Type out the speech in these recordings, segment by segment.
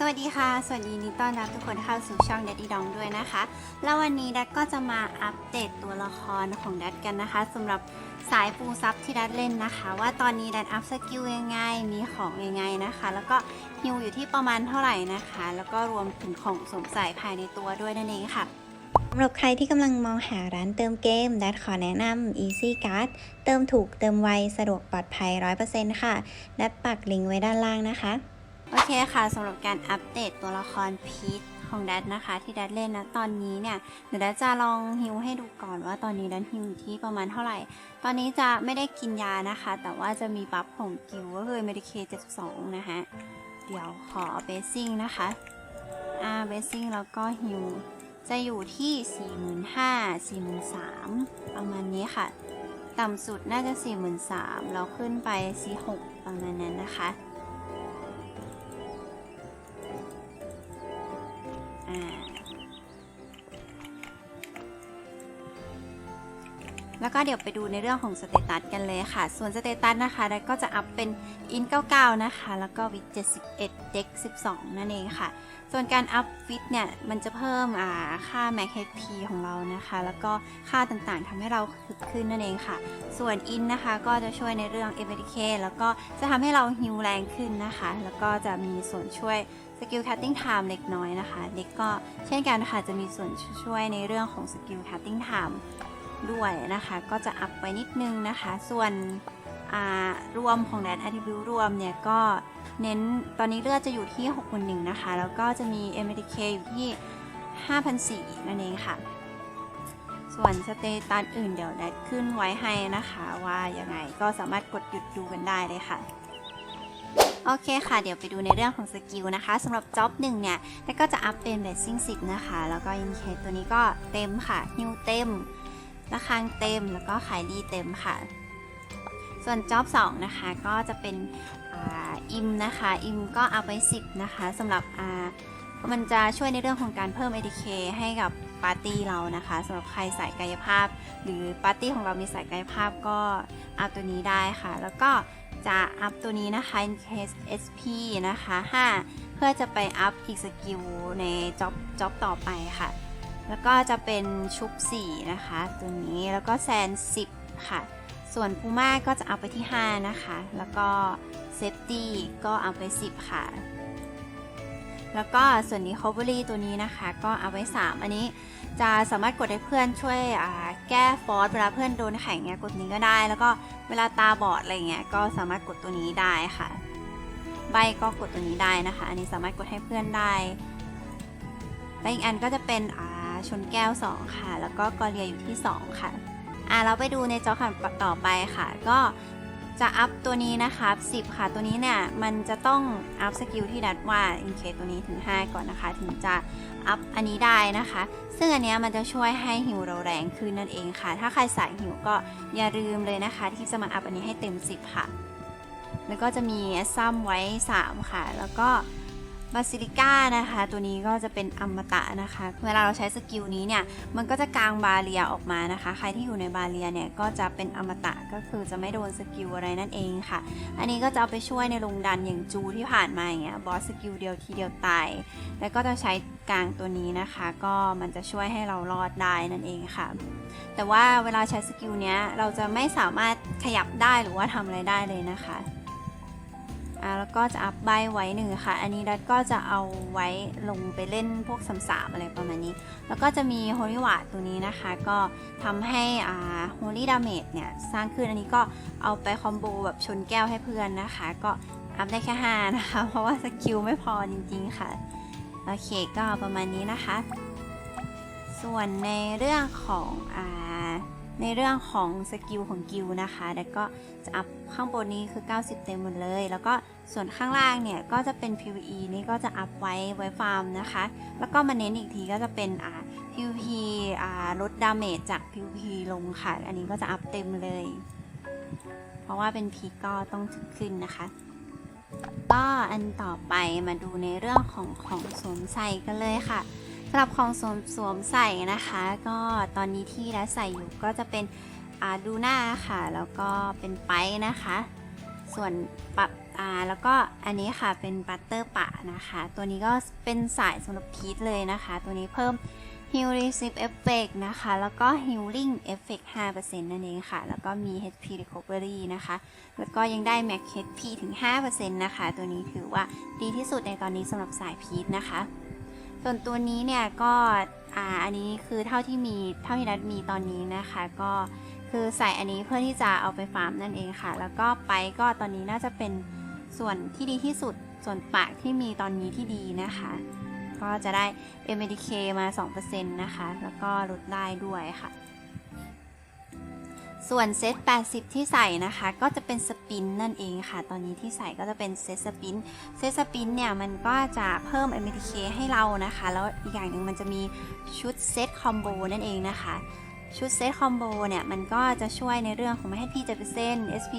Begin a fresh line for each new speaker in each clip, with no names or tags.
สวัสดีค่ะ สวัสดียินดีต้อนรับทุกคนเข้าสู่ช่อง Daddy Dong ด้วยนะคะ แล้ววันนี้ดัดก็จะมาอัปเดตตัวละครของดัดกันนะคะสำหรับสายปูซับที่ดัดเล่นนะคะ ว่าตอนนี้ดัดอัพสกิลยังไง มีของยังไงนะคะ แล้วก็ฮิวอยู่ที่ประมาณเท่าไหร่นะคะ แล้วก็รวมถึงของสวมใส่ภายในตัวด้วยนั่นเองค่ะ
สำหรับใครที่กำลังมองหาร้านเติมเกม ดัดขอแนะนำ Easy Card เติมถูกเติมไว สะดวกปลอดภัย 100%ค่ะ ดัดปักลิงก์ไว้ด้านล่างนะคะ
โอเคค่ะสำหรับการอัปเดตตัวละครพีทของดัดนะคะ ที่ดัดเล่นนะตอนนี้เนี่ยเดี๋ยวดัดจะลองฮิวให้ดูก่อนว่าตอนนี้ดัดฮิวอยู่ที่ประมาณเท่าไหร่ ตอนนี้จะไม่ได้กินยานะคะ แต่ว่าจะมีบัฟของกิวก็คือ Medicaid 72นะคะเดี๋ยวขอเบสซิ่งนะคะอ่าเบสซิ่งแล้วก็ฮิวจะอยู่ที่ 45,000 43,000 ประมาณนี้ค่ะ ต่ำสุดน่าจะ 43,000 แล้วขึ้นไป 46 ประมาณนั้นนะคะ แล้วก็เดี๋ยวไปดูในเรื่องของสเตตัสกันเลยค่ะ ส่วนสเตตัสนะคะดัก็จะอัพเป็นอิน99 นะคะ แล้วก็วิด71 เด็ก12 นั่นเองค่ะ ส่วนการอัพฟิตเนี่ย มันจะเพิ่มอ่าค่า Mac HP ของเรานะคะ แล้วก็ค่าต่างๆทำให้เราคึกขึ้นนั่นเองค่ะ ส่วนอินนะคะก็จะช่วยในเรื่อง m d k แล้วก็จะทำให้เราฮิวแรงขึ้นนะคะ แล้วก็จะมีส่วนช่วยสกิล cutting time เล็กน้อยนะคะ เด็กก็เช่นกันค่ะจะมีส่วนช่วยในเรื่องของสกิล cutting time ด้วยนะคะ ก็จะอัพไปนิดนึงนะคะ ส่วนรวมของแดน attribute รวมเนี่ยก็เน้นตอนนี้เลือดจะอยู่ที่6 1 1นะคะ แล้วก็จะมี m d k อยู่ที่5,400นั่นเองค่ะ ส่วนสเตตัสอื่นเดี๋ยวแดดขึ้นไว้ให้นะคะว่ายังไงก็สามารถกดหยุดดูกันได้เลยค่ะโอเคค่ะ เดี๋ยวไปดูในเรื่องของสกิลนะคะสำหรับจ็อบหนึ่งเนี่ยแล้วก็จะอัพเป็นเบสซิ่ง10นะคะ แล้วก็อินเคตัวนี้ก็เต็มค่ะฮิวเต็ม ระคางเต็มแล้วก็ขายดีเต็มค่ะ ส่วนจ็อบ2นะคะก็จะเป็นอิมนะคะอิมก็เอาไป 10 นะคะสำหรับอ่ามันจะช่วยในเรื่องของการเพิ่ม ADK ให้กับปาร์ตี้เรานะคะสำหรับใครสายกายภาพ หรือปาร์ตี้ของเรามีสายกายภาพก็เอาตัวนี้ได้ค่ะ แล้วก็จะอัพตัวนี้นะคะ in case SP นะคะ 5 เพื่อจะไปอัพอีกสกิลในจ็อบจ็อบต่อไปค่ะ แล้วก็จะเป็นชุบ4นะคะ ตัวนี้แล้วก็แซน 10 ค่ะ ส่วนพูม่าก็จะเอาไปที่ 5 นะคะ แล้วก็เซฟตี้ก็เอาไป 10 ค่ะ แล้วก็ส่วน Recovery ตัวนี้นะคะ ก็เอาไว้ 3 อันนี้จะสามารถกดให้เพื่อนช่วยแก้ฟอสเวลาเพื่อนโดนแข่งเนี้ยกดนี้ก็ได้ แล้วก็เวลาตาบอดอะไรเงี้ยก็สามารถกดตัวนี้ได้ค่ะ ใบก็กดตัวนี้ได้นะคะ อันนี้สามารถกดให้เพื่อนได้และอีกอันก็จะเป็นอ่า ชนแก้ว 2 ค่ะ แล้วก็กอเรียอยู่ที่ 2 ค่ะอะเราไปดูในจอขันต่อไปค่ะ ก็จะอัพตัวนี้นะคะ10 ค่ะ ตัวนี้เนี่ยมันจะต้องอัพสกิลที่ดัดว่า in case ตัวนี้ถึง 5 ก่อนนะคะ ถึงจะอัพอันนี้ได้นะคะ ซึ่งอันเนี้ยมันจะช่วยให้หิวเราแรงขึ้นนั่นเองค่ะ ถ้าใครสายหิวก็อย่าลืมเลยนะคะ ที่จะมาอัพอันนี้ให้เต็ม 10 ค่ะ แล้วก็จะมีแอสซัมไว้ 3 ค่ะ แล้วก็ บาซิลิก้านะคะ ตัวนี้ก็จะเป็นอมตะนะคะ เวลาเราใช้สกิลนี้เนี่ย มันก็จะกางบาเรียออกมานะคะ ใครที่อยู่ในบาเรียเนี่ยก็จะเป็นอมตะก็คือจะไม่โดนสกิลอะไรนั่นเองค่ะ อันนี้ก็จะเอาไปช่วยในลงดันอย่างจูที่ผ่านมาอย่างเงี้ยบอสสกิลเดียวทีเดียวตาย แล้วก็จะใช้กางตัวนี้นะคะ ก็มันจะช่วยให้เรารอดได้นั่นเองค่ะ แต่ว่าเวลาใช้สกิลเนี้ยเราจะไม่สามารถขยับได้หรือว่าทำอะไรได้เลยนะคะ อ่าแล้วก็จะอัพใบไว้หนึ่งค่ะ อันนี้ดัดก็จะเอาไว้ลงไปเล่นพวกสามสามอะไรประมาณนี้ แล้วก็จะมี Holy w a t ตัวนี้นะคะ ก็ทำให้อ่า Holy Damage เนี่ยสร้างขึ้นอันนี้ก็เอาไปคอมโบแบบชนแก้วให้เพื่อนนะคะ ก็อัพได้แค่5นะคะ เพราะว่าสกิลไม่พอจริงๆค่ะ โอเคก็ประมาณนี้นะคะ ส่วนในเรื่องของอ่า ในเรื่องของสกิลของกิลนะคะ แล้วก็จะอัพข้างบนนี้คือ 90 เต็มหมดเลย แล้วก็ส่วนข้างล่างเนี่ยก็จะเป็น PVE นี่ก็จะอัพไว้ไว้ฟาร์มนะคะ แล้วก็มาเน้นอีกทีก็จะเป็นอ่า PVP อ่าลดดาเมจจาก PVP ลงค่ะ อันนี้ก็จะอัพเต็มเลย เพราะว่าเป็นพีก็ต้องถึงขึ้นนะคะก็อันต่อไปมาดูในเรื่องของของสวมใส่กันเลยค่ะ สำหรับของสวมสวมใส่นะคะ ก็ตอนนี้ที่และใส่อยู่ก็จะเป็นอาดูน่าค่ะ แล้วก็เป็นไปนะคะ ส่วนปับอ่าแล้วก็อันนี้ค่ะเป็นบัตเตอร์ปะนะคะ ตัวนี้ก็เป็นสายสำหรับพีทเลยนะคะ ตัวนี้เพิ่ม Heal Receive Effect นะคะ แล้วก็ Healing Effect 5%นั่นเองค่ะ แล้วก็มี HP Recovery นะคะ แล้วก็ยังได้ Max HP ถึง 5%นะคะ ตัวนี้ถือว่าดีที่สุดในตอนนี้สำหรับสายพีทนะคะ ส่วนตัวนี้เนี่ยก็อ่าอันนี้คือเท่าที่มีเท่าที่นัดมีตอนนี้นะคะ ก็คือใส่อันนี้เพื่อที่จะเอาไปฟาร์มนั่นเองค่ะ แล้วก็ไปก็ตอนนี้น่าจะเป็นส่วนที่ดีที่สุดส่วนปากที่มีตอนนี้ที่ดีนะคะ ก็จะได้ MDK มา 2%นะคะ แล้วก็ลดได้ด้วยค่ะ ส่วนเซต 80 ที่ใส่นะคะ ก็จะเป็นสปินนั่นเองค่ะ ตอนนี้ที่ใส่ก็จะเป็นเซตสปิน เซตสปินเนี่ยมันก็จะเพิ่ม MDK ให้เรานะคะ แล้วอีกอย่างหนึ่งมันจะมีชุดเซตคอมโบนั่นเองนะคะ ชุดเซตคอมโบเนี่ย มันก็จะช่วยในเรื่องของไม่ให้พี่7% SP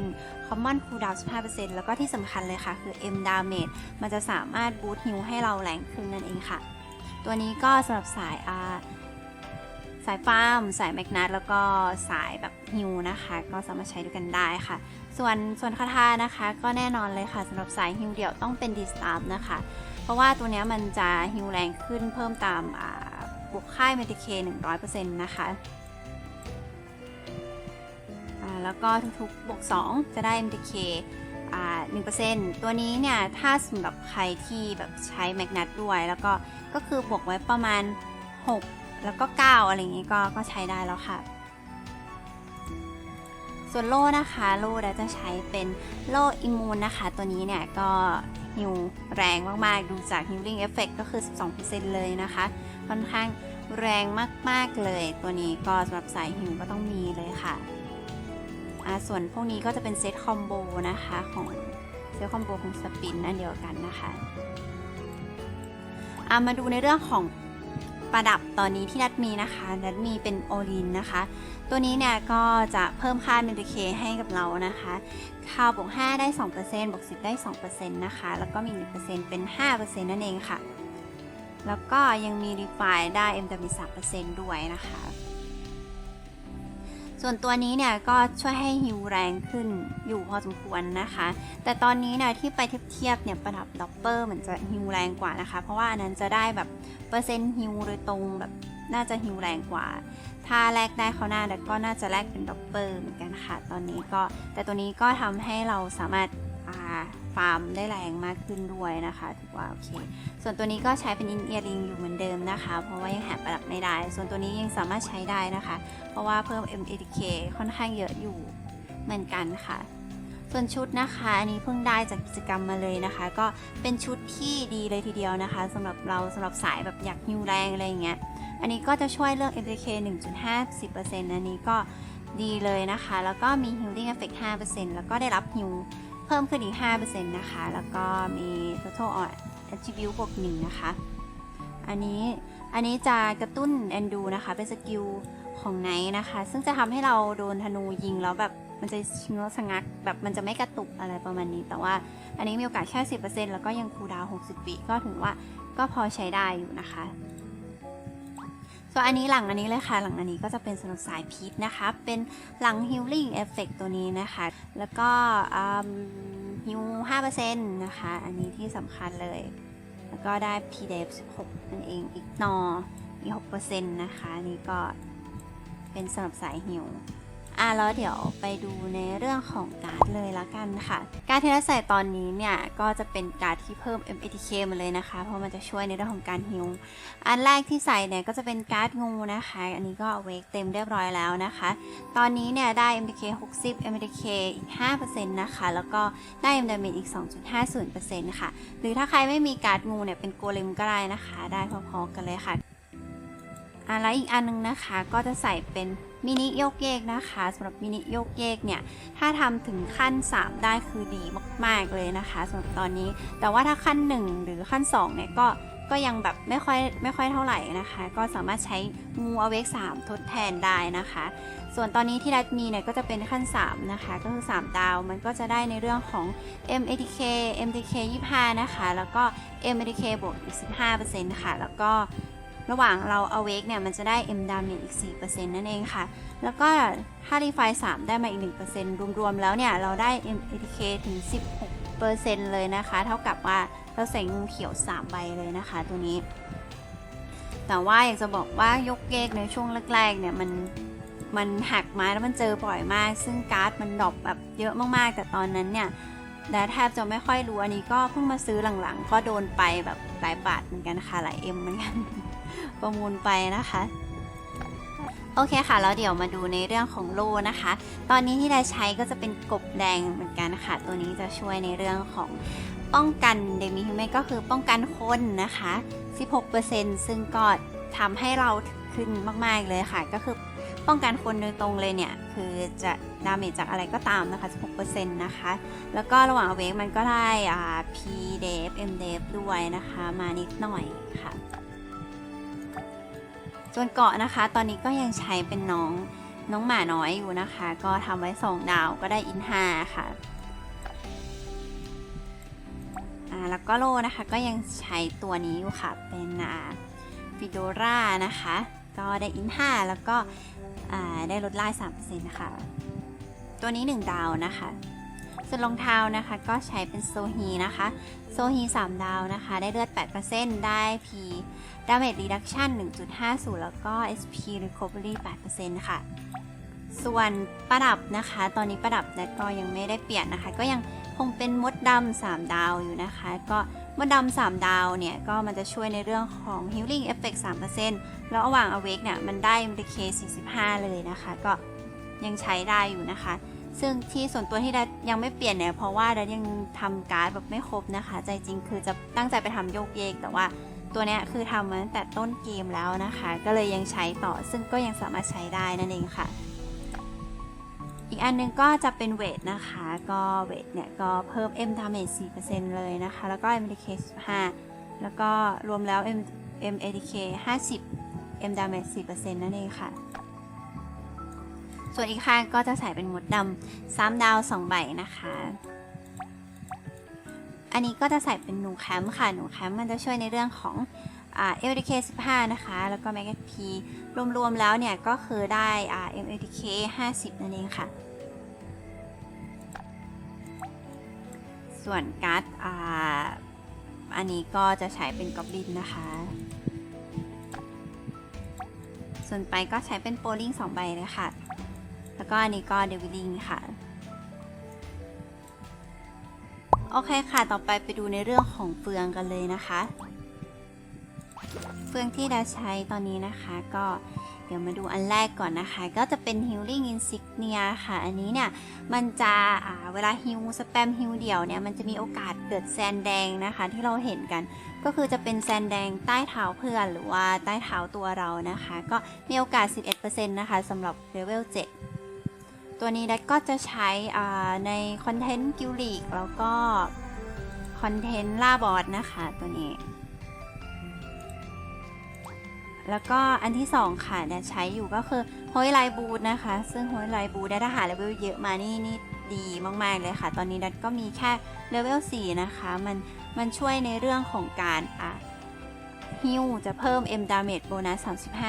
7% Common Cooldown 15%แล้วก็ที่สำคัญเลยค่ะ คือ M Damage มันจะสามารถบูทฮิวให้เราแรงขึ้นนั่นเองค่ะ ตัวนี้ก็สำหรับสายอา สายฟาร์ม สายแมกนัตแล้วก็สายแบบฮิวนะคะ ก็สามารถใช้ด้วยกันได้ค่ะ ส่วนส่วนคาถานะคะก็แน่นอนเลยค่ะสำหรับสายฮิวเดี่ยวต้องเป็นดีสตาร์นะคะ เพราะว่าตัวนี้มันจะฮิวแรงขึ้นเพิ่มตามบวกค่ายเมติเค100%นะคะแล้วก็ทุกๆบวก2จะได้ MTK อ่า1%ตัวนี้เนี่ย ถ้าสำหรับใครที่แบบใช้แมกนัตด้วย แล้วก็ก็คือบวกไว้ประมาณ 6 แล้วก็9อะไรอย่างงี้ก็ก็ใช้ได้แล้วค่ะ ส่วนโล่นะคะโล่เราจะใช้เป็นโล่อิมูนนะคะ ตัวนี้เนี่ยก็ฮิวแรงมาก ๆ ดูจาก Healing Effect ก็คือ 12%เลยนะคะ ค่อนข้างแรงมาก ๆ เลย ตัวนี้ก็สำหรับสายฮิวก็ต้องมีเลยค่ะส่วนพวกนี้ก็จะเป็นเซตคอมโบนะคะของเซตคอมโบของสปินนั่นเดียวกันนะคะามาดูในเรื่องของ ประดับตอนนี้ที่นัดมีนะคะนัดมีเป็นโอลินนะคะ ตัวนี้เนี่ยก็จะเพิ่มค่าเมนเคให้กับเรานะคะค่าบวก 5 ได้ 2%บวก 10 ได้ 2%นะคะ แล้วก็มี 1%เป็น 5%นั่นเองค่ะ แล้วก็ยังมีรีไฟได้ M มี3%ด้วยนะคะ ส่วนตัวนี้เนี่ยก็ช่วยให้ฮิวแรงขึ้นอยู่พอสมควรนะคะ แต่ตอนนี้เนี่ยที่ไปเทียบๆเนี่ยประดับด็อปเปอร์เหมือนจะฮิวแรงกว่านะคะ เพราะว่าอันนั้นจะได้แบบเปอร์เซ็นต์ฮิวโดยตรงแบบน่าจะฮิวแรงกว่า ถ้าแลกได้เขาหน้าแต่ก็น่าจะแลกเป็นด็อปเปอร์เหมือนกันค่ะ ตอนนี้ก็แต่ตัวนี้ก็ทำให้เราสามารถาฟาร์มได้แรงมากขึ้นด้วยนะคะถือว่าโอเค ส่วนตัวนี้ก็ใช้เป็นอินเอียริงอยู่เหมือนเดิมนะคะ เพราะว่ายังหาประดับไม่ได้ ส่วนตัวนี้ยังสามารถใช้ได้นะคะ เพราะว่าเพิ่ม MATK ค่อนข้างเยอะอยู่เหมือนกันค่ะ ส่วนชุดนะคะอันนี้เพิ่งได้จากกิจกรรมมาเลยนะคะ ก็เป็นชุดที่ดีเลยทีเดียวนะคะสำหรับเราสำหรับสายแบบอยากฮิวแรงอะไรอย่างเงี้ย อันนี้ก็จะช่วยเรื่อง MTK 1.50%อันนี้ก็ดีเลยนะคะ แล้วก็มี Healing Effect 5%แล้วก็ได้รับฮิว เพิ่มขึ้นอีก 5%นะคะ แล้วก็มี Total Attribute บวก1นะคะ อันนี้อันนี้จะกระตุ้น Endu นะคะ เป็นสกิลของไนท์นะคะ ซึ่งจะทำให้เราโดนธนูยิงแล้วแบบมันจะชะงสงักแบบมันจะไม่กระตุกอะไรประมาณนี้ แต่ว่าอันนี้มีโอกาสแค่ 10%แล้วก็ยังคูดาว 60 วิก็ถือว่าก็พอใช้ได้อยู่นะคะ ส่วนอันนี้หลังอันนี้เลยค่ะ หลังอันนี้ก็จะเป็นสำหรับสายพีทนะคะ เป็นหลังฮิลลิ่งเอฟเฟกตัวนี้นะคะ แล้วก็ฮิว5%นะคะ อันนี้ที่สำคัญเลย แล้วก็ได้ PDF 16 นั่นเอง อีกนอมี6%นะคะ อันนี่ก็เป็นสำหรับสายฮิว อะแล้วเดี๋ยวไปดูในเรื่องของการ์ดเลยละกันค่ะ การดที่เราใส่ตอนนี้เนี่ย ก็จะเป็นการ์ดที่เพิ่ม MATK มาเลยนะคะ เพราะมันจะช่วยในเรื่องของการฮิวอันแรกที่ใส่เนี่ยก็จะเป็นการ์ดงูนะคะ อันนี้ก็เวกเต็มเรียบร้อยแล้วนะคะ ตอนนี้เนี่ยได้ MTK 60 MTK อีก 5%นะคะ แล้วก็ได้ M Damage อีก 2.50%ค่ะ หรือถ้าใครไม่มีการ์ดงูเนี่ยเป็นโกเลมก็ได้นะคะ ได้พอๆกันเลยค่ะอะแล้วอีกอันนึงนะคะก็จะใส่เป็น มินิโยกเยกนะคะสำหรับมินิโยกเยกเนี่ยถ้าทำถึงขั้น 3 ได้คือดีมากๆเลยนะคะสำหรับตอนนี้ แต่ว่าถ้าขั้น 1 หรือขั้น2เนี่ยก็ก็ยังแบบไม่ค่อยไม่ค่อยเท่าไหร่นะคะ ก็สามารถใช้งูอเวก3ทดแทนได้นะคะ ส่วนตอนนี้ที่รัดมีเนี่ยก็จะเป็นขั้น 3 นะคะ ก็คือ 3 ดาวมันก็จะได้ในเรื่องของ MATK MTK 25 นะคะ แล้วก็ MATK บวกอีก15%ค่ะ แล้วก็ ระหว่างเรา awake เนี่ย มันจะได้ M damage อีก 4%นั่นเองค่ะ แล้วก็ถ้า refi 3 ได้มาอีก 1%รวม ๆ แล้วเนี่ย เราได้ MATK ถึง 16%เลยนะคะ เท่ากับว่าเราใส่งูเขียว 3 ใบเลยนะคะตัวนี้ แต่ว่าอยากจะบอกว่ายกเยกในช่วงแรก ๆ เนี่ย มันมันหักมาแล้วมันเจอบ่อยมาก ซึ่งการ์ดมันดรอปแบบเยอะมากๆ แต่ตอนนั้นเนี่ยดาแทบจะไม่ค่อยรู้อันนี้ก็เพิ่งมาซื้อหลังๆ ก็โดนไปแบบหลายบาทเหมือนกันค่ะหลายเอ็มเหมือนกัน ประมูลไปนะคะ โอเคค่ะ แล้วเดี๋ยวมาดูในเรื่องของโล่นะคะ ตอนนี้ที่ได้ใช้ก็จะเป็นกบแดงเหมือนกันค่ะ ตัวนี้จะช่วยในเรื่องของป้องกันเดมิฮิเมก็คือป้องกันคนนะคะ 16%ซึ่งก็ทำให้เราขึ้นมาก ๆ เลยค่ะ ก็คือป้องกันคนโดยตรงเลยเนี่ย คือจะดาเมจจากอะไรก็ตามนะคะ 16%นะคะ แล้วก็ระหว่างเวกมันก็ได้อ่า P d e f M d e f ด้วยนะคะ มานิดหน่อยค่ะ ส่วนเกาะนะคะ ตอนนี้ก็ยังใช้เป็นน้องน้องหมาน้อยอยู่นะคะ ก็ทำไว้ 2 ดาวก็ได้อิน5ค่ะอ่าแล้วก็โลนะคะก็ยังใช้ตัวนี้อยู่ค่ะ เป็นอ่าฟิโดรานะคะ ก็ได้อิน5แล้วก็อ่าได้ลดไล่าย3%นะคะ ตัวนี้ 1 ดาวนะคะ ส่วนรองเท้านะคะก็ใช้เป็นโซฮีนะคะโซฮี3 ดาวนะคะ ได้เลือด 8%ได้ P Damage Reduction 1.50 แล้วก็ SP Recovery 8%ค่ะ ส่วนประดับนะคะ ตอนนี้ประดับแนทก็ยังไม่ได้เปลี่ยนนะคะ ก็ยังคงเป็นมดดำ3ดาวอยู่นะคะ ก็มดดำ3ดาวเนี่ย ก็มันจะช่วยในเรื่องของ Healing Effect 3%แล้วระหว่าง Awake เนี่ย มันได้ MDK 45 เลยนะคะ ก็ยังใช้ได้อยู่นะคะ ซึ่งที่ส่วนตัวที่ดัดยังไม่เปลี่ยนเนี่ยเพราะว่าดัดยังทำการ์ดแบบไม่ครบนะคะ ใจจริงคือจะตั้งใจไปทำโยกเยก แต่ว่าตัวเนี้ยคือทำมาตั้งแต่ต้นเกมแล้วนะคะ ก็เลยยังใช้ต่อซึ่งก็ยังสามารถใช้ได้นั่นเองค่ะ อีกอันหนึงก็จะเป็นเวทนะคะ ก็เวทเนี่ยก็เพิ่ม M damage 4%เลยนะคะ แล้วก็ MDK 15แล้วก็รวมแล้ว M MADK 50 M damage 4%นั่นเองค่ะ ส่วนอีกข้างก็จะใส่เป็นมดดำ3ดาว2ใบนะคะ อันนี้ก็จะใส่เป็นหนูแคมป์ค่ะ หนูแคมป์มันจะช่วยในเรื่องของเอ่า MDK 15นะคะ แล้วก็ Max P รวมๆแล้วเนี่ย ก็คือได้เอ่า MDK 50นั่นเองค่ะ ส่วนการ์ดอันนี้ก็จะใช้เป็นกอบลินนะคะ ส่วนไปก็ใช้เป็นโปลิง2ใบเลยค่ะ แล้วก็อันนี้ก็เดวิลิงค่ะ โอเคค่ะ ต่อไปไปดูในเรื่องของเฟืองกันเลยนะคะ เฟืองที่ดาใช้ตอนนี้นะคะก็เดี๋ยวมาดูอันแรกก่อนนะคะ ก็จะเป็น Healing Insignia ค่ะ อันนี้เนี่ย มันจะเวลาฮิวสแปมฮิวเดี่ยวเนี่ย มันจะมีโอกาสเกิดแซนแดงนะคะที่เราเห็นกัน ก็คือจะเป็นแซนแดงใต้เท้าเพื่อนหรือว่าใต้เท้าตัวเรานะคะ ก็มีโอกาส 11%นะคะสำหรับเลเวล7 ตัวนี้ดัก็จะใช้ในคอนเทนต์กิลลีกแล้วก็คอนเทนต์ล่าบอสนะคะตัวนี้ แล้วก็อันที่ 2 ค่ะเนี่ยใช้อยู่ก็คือโฮยไลบูดนะคะ ซึ่งโฮยไลบูดได้ทหารเลเวลเยอะมานี่นี่ดีมาก ๆ เลยค่ะ ตอนนี้ดัดก็มีแค่เลเวล4นะคะ มันมันช่วยในเรื่องของการอะฮิวจะเพิ่ม M damage bonus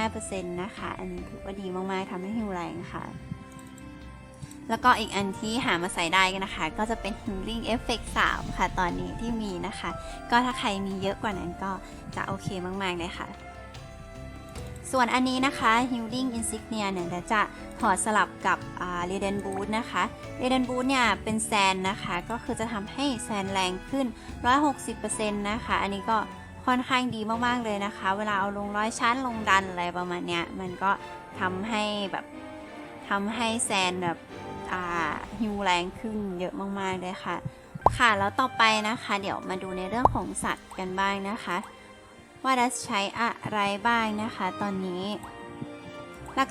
35%นะคะ อันนี้ถือว่าดีมาก ๆทำให้ฮิวแรงค่ะ แล้วก็อีกอันที่หามาใส่ได้กันนะคะ ก็จะเป็น Healing Effect 3 ค่ะ ตอนนี้ที่มีนะคะ ก็ถ้าใครมีเยอะกว่านั้นก็จะโอเคมากๆเลยค่ะ ส่วนอันนี้นะคะ Healing Insignia เนี่ยเดี๋ยวจะถอดสลับกับ Radiant Boot นะคะ Radiant Boot เนี่ยเป็นแซนนะคะ ก็คือจะทำให้แซนแรงขึ้น 160%นะคะ อันนี้ก็ค่อนข้างดีมากๆเลยนะคะ เวลาเอาลงร้อยชั้นลงดันอะไรประมาณเนี้ย มันก็ทำให้แบบทำให้แซนแบบ ฮิวแรงขึ้นเยอะมากๆเลยค่ะ ค่ะแล้วต่อไปนะคะ เดี๋ยวมาดูในเรื่องของสัตว์กันบ้างนะคะ ว่าดัสใช้อะไรบ้างนะคะ ตอนนี้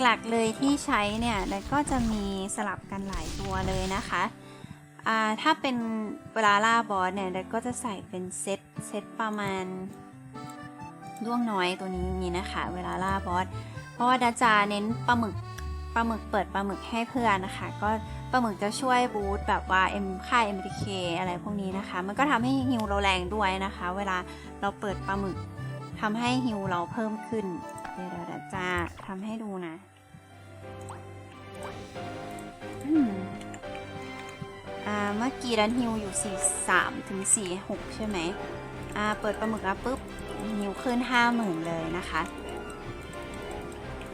หลักๆเลยที่ใช้เนี่ยดัสก็จะมีสลับกันหลายตัวเลยนะคะถ้าเป็นเวลาล่าบอสเนี่ยดัสก็จะใส่เป็นเซตเซตประมาณด้วงน้อยตัวนี้นี้นะคะ เวลาล่าบอสเพราะว่าดัสจะเน้นปลาหมึก ปลาหมึกเปิดปลาหมึกให้เพื่อนนะคะ ก็ปลาหมึกจะช่วยบูตแบบว่า M ค่าย MTK อะไรพวกนี้นะคะ มันก็ทำให้ฮิวเราแรงด้วยนะคะ เวลาเราเปิดปลาหมึกทำให้ฮิวเราเพิ่มขึ้น เดี๋ยวเราจะทำให้ดูนะอ่าอ่าเมื่อกี้ดันฮิวอยู่ 43ถึง46 ใช่ไหมอ่าเปิดปลาหมึกแล้วปุ๊บฮิวขึ้น 50,000 เลยนะคะ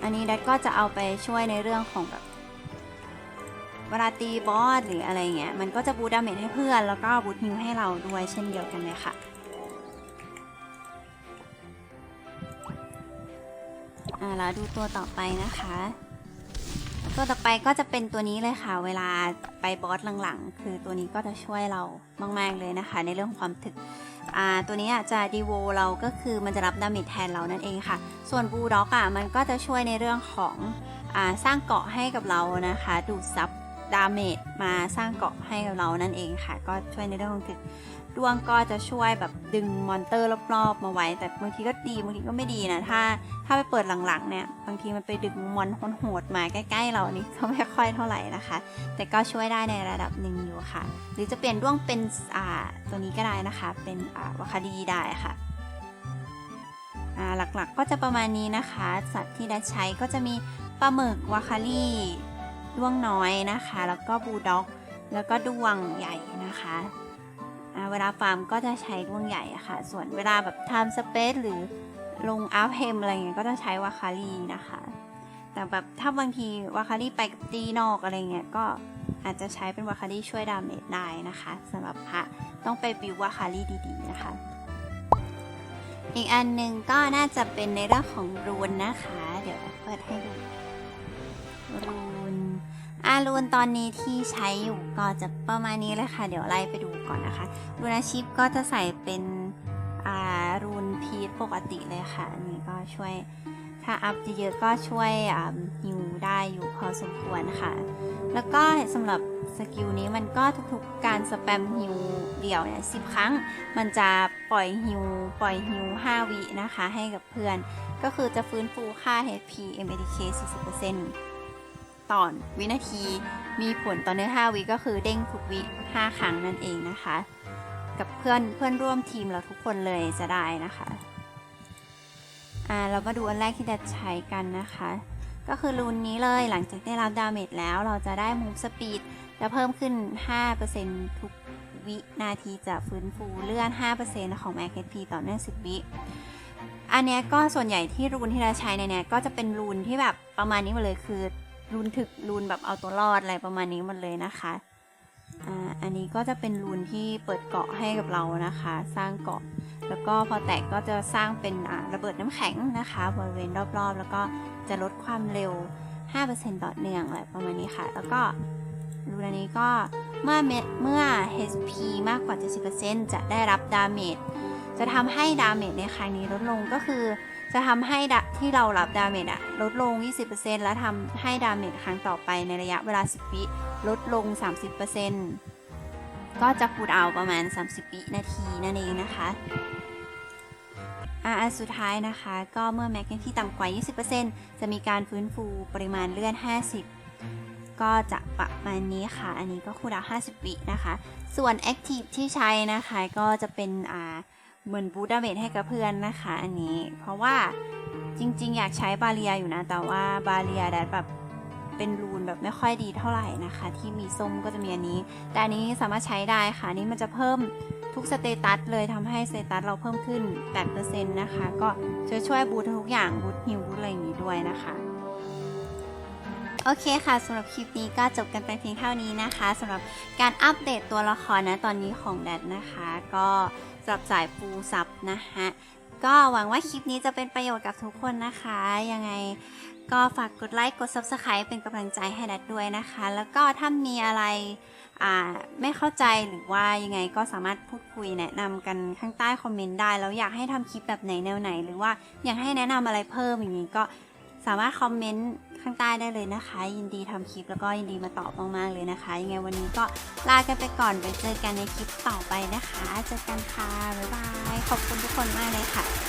อันนี้ดัดก็จะเอาไปช่วยในเรื่องของแบบเวลาตีบอสหรืออะไรเงี้ย มันก็จะบูดาเมจให้เพื่อน แล้วก็บูทฮิวให้เราด้วยเช่นเดียวกันเลยค่ะอ่าแล้วดูตัวต่อไปนะคะ ตัวต่อไปก็จะเป็นตัวนี้เลยค่ะ เวลาไปบอสหลังๆ คือตัวนี้ก็จะช่วยเรามาก ๆเลยนะคะ ในเรื่องของความถึก ตัวนี้อะจะดีโวเราก็คือมันจะรับดาเมจแทนเรานั่นเองค่ะ ส่วนบูด็อกอะมันก็จะช่วยในเรื่องของอสร้างเกาะให้กับเรานะคะ ดูดซับดาเมจมาสร้างเกาะให้กับเรานั่นเองค่ะ ก็ช่วยในเรื่องของดวงก็จะช่วยแบบดึงมอนเตอร์รอบๆมาไว้ แต่บางทีก็ดีบางทีก็ไม่ดีนะถ้า ถ้าไปเปิดหลังๆเนี่ยบางทีมันไปดึงมอนโหดมาใกล้ๆเรานี่ก็ไม่ค่อยเท่าไหร่นะคะ แต่ก็ช่วยได้ในระดับหนึ่งอยู่ค่ะ หรือจะเปลี่ยนด้วงเป็นอ่าตัวนี้ก็ได้นะคะ เป็นอ่าวาคาดีได้ค่ะอ่าหลักๆก็จะประมาณนี้นะคะ สัตว์ที่ได้ใช้ก็จะมีปลาหมึกวาคารีด้วงน้อยนะคะ แล้วก็บูด็อก แล้วก็ด้วงใหญ่นะคะ เวลาฟาร์มก็จะใช้ดวงใหญ่อะค่ะ ส่วนเวลาแบบทำสเปซหรือลงอัพเฮมอะไรเงี้ยก็จะใช้วาคารีนะคะ แต่แบบถ้าบางทีวาคารีไปกับตีนอกอะไรเงี้ยก็อาจจะใช้เป็นวาคารีช่วยดาเมจได้นะคะสำหรับพระต้องไปบิววาคารีดีๆนะคะ อีกอันหนึ่งก็น่าจะเป็นในเรื่องของรูนนะคะ เดี๋ยวเปิดให้ดูรูน อารูนตอนนี้ที่ใช้อยู่ก็จะประมาณนี้เลยค่ะ เดี๋ยวไล่ไปดูก่อนนะคะรูนอาชีพก็จะใส่เป็นอารูนพีทปกติเลยค่ะ อันนี้ก็ช่วยถ้าอัพเยอะๆก็ช่วยฮิวได้อยู่พอสมควรค่ะ แล้วก็สำหรับสกิลนี้มันก็ทุกๆการสแปมฮิวเดี่ยวเนี่ยสิครั้ง มันจะปล่อยฮิวปล่อยฮิว5วินะคะ ให้กับเพื่อน ก็คือจะฟื้นฟูค่า HP MADK 40% ต่อวินาที มีผลต่อเนื้อ 5 วิก็คือเด้งทุกวิ5ครั้งนั่นเองนะคะ กับเพื่อนเพื่อนร่วมทีมเราทุกคนเลยจะได้นะคะอ่าเรามาดูอันแรกที่จะใช้กันนะคะ ก็คือรูนนี้เลยหลังจากได้รับดาเมจแล้วเราจะได้มูฟสปีดจะเพิ่มขึ้น 5%ทุกวินาทีจะฟื้นฟูเลื่อน 5%ของ Max HP ต่อเนื่อง 10 วิอันเนี้ยก็ส่วนใหญ่ที่รูนที่เราใช้ในเนี้ยก็จะเป็นรูนที่แบบประมาณนี้หมดเลยคือ รูนถึกรูนแบบเอาตัวรอดอะไรประมาณนี้หมดเลยนะคะอันนี้ก็จะเป็นรูนที่เปิดเกาะให้กับเรานะคะ สร้างเกาะ แล้วก็พอแตกก็จะสร้างเป็นระเบิดน้ำแข็งนะคะบริเวณรอบๆ แล้วก็จะลดความเร็ว 5%ต่อเนื่องอะไรประมาณนี้ค่ะ แล้วก็รูนอันนี้ก็เมื่อเมเมื่อ HP มากกว่า 70%จะได้รับดาเมจจะทำให้ดาเมจในครั้งนี้ลดลงก็คือ จะทำให้ที่เรารับดาเมจอะลดลง 20%และทำให้ดาเมจครั้งต่อไปในระยะเวลา 10 วิลดลง 30%ก็จะคูดเอาประมาณ 30 วินาทีนั่นเองนะคะอ่าอันสุดท้ายนะคะ ก็เมื่อแม็กที่ต่ำกว่า 20%จะมีการฟื้นฟูปริมาณเลือด 50 ก็จะประมาณนี้ค่ะ อันนี้ก็คูลดาว 50 วินะคะ ส่วน Active ที่ใช้นะคะ ก็จะเป็นอ่า เหมือนบูดาเมจให้กับเพื่อนนะคะอันนี้ เพราะว่าจริง ๆ อยากใช้บาเรียอยู่นะ แต่ว่าบาเรียดัดแบบเป็นรูนแบบไม่ค่อยดีเท่าไหร่นะคะ ที่มีส้มก็จะมีอันนี้ แต่อันนี้สามารถใช้ได้ค่ะอันนี้มันจะเพิ่มทุกสเตตัสเลยทำให้สเตตัสเราเพิ่มขึ้น 8%นะคะ ก็จะช่วยบูททุกอย่างบูทฮิวบูทอะไรอย่างนี้ด้วยนะคะ โอเคค่ะสำหรับคลิปนี้ก็จบกันไปเพียงเท่านี้นะคะสำหรับการอัปเดตตัวละครนะตอนนี้ของแดดนะคะ ก็สำหรับสายฟูซับนะคะก็หวังว่าคลิปนี้จะเป็นประโยชน์กับทุกคนนะคะ ยังไงก็ฝากกดไลค์กด Subscribe เป็นกำลังใจให้แดดด้วยนะคะ แล้วก็ถ้ามีอะไรอ่าไม่เข้าใจหรือว่ายังไงก็สามารถพูดคุยแนะนำกันข้างใต้คอมเมนต์ได้ แล้วอยากให้ทำคลิปแบบไหนแนวไหน หรือว่าอยากให้แนะนำอะไรเพิ่มอย่างนี้ก็สามารถคอมเมนต์ ข้างใต้ได้เลยนะคะ ยินดีทำคลิปแล้วก็ยินดีมาตอบมากๆเลยนะคะ ยังไงวันนี้ก็ลากันไปก่อนไปเจอกันในคลิปต่อไปนะคะ เจอกันค่ะบ๊ายบายขอบคุณทุกคนมากเลยค่ะ